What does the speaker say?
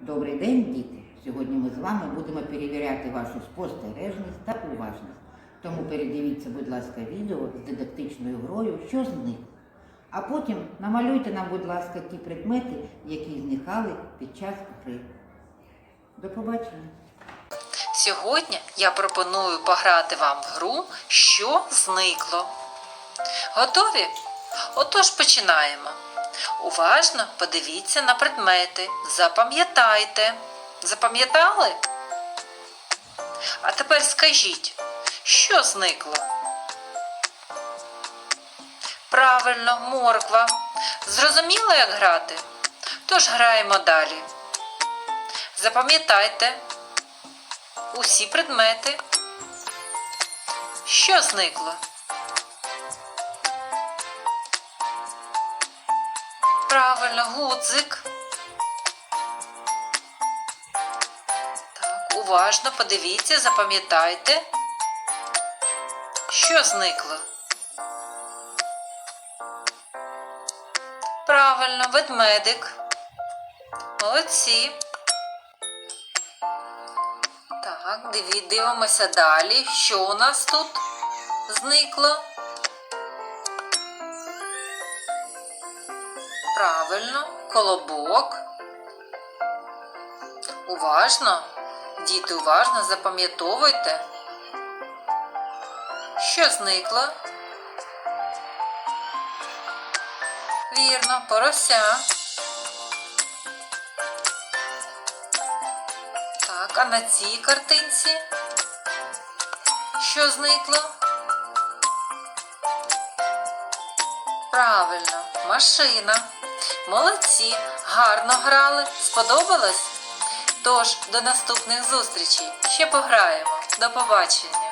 Добрий день, діти! Сьогодні ми з вами будемо перевіряти вашу спостережність та уважність. Тому передивіться, будь ласка, відео з дидактичною грою, що зник. А потім намалюйте нам, будь ласка, ті предмети, які зникали під час гри. До побачення! Сьогодні я пропоную пограти вам в гру Що зникло. Готові? Отож починаємо. Уважно подивіться на предмети. Запам'ятайте. Запам'ятали? А тепер скажіть, що зникло? Правильно, морква. Зрозуміло, як грати? Тож граємо далі. Запам'ятайте, усі предмети. Що зникло? Правильно, гудзик. Так, уважно подивіться, запам'ятайте. Що зникло? Правильно, ведмедик. Молодці. Так, диві- дивимося далі. Що у нас тут зникло? Правильно, колобок. Уважно. Діти, уважно запам'ятовуйте. Що зникло? Вірно, порося. Так, а на цій картинці що зникло? Правильно, машина. Молодці, гарно грали. Сподобалось? Тож, до наступних зустрічей. Ще пограємо. До побачення.